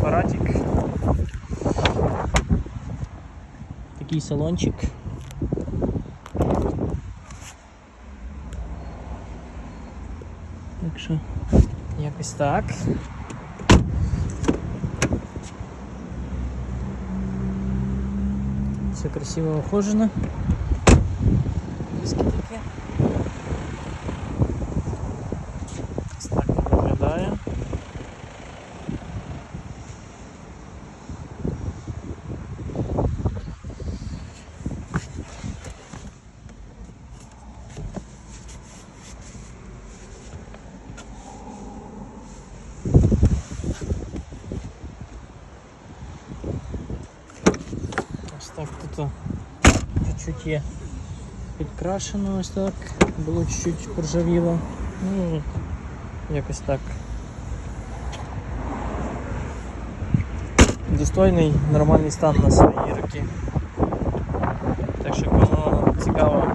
апаратик. Такий салончик. Так що якось так. Все красиво ухожено. Диски такі. Ось так виглядає. Ось так тут о, чуть-чуть є підкрашено ось так. Було чуть-чуть поржавіло. Ну, якось так. Достойний, нормальний стан на свої роки. Так що кому цікаво, пишіть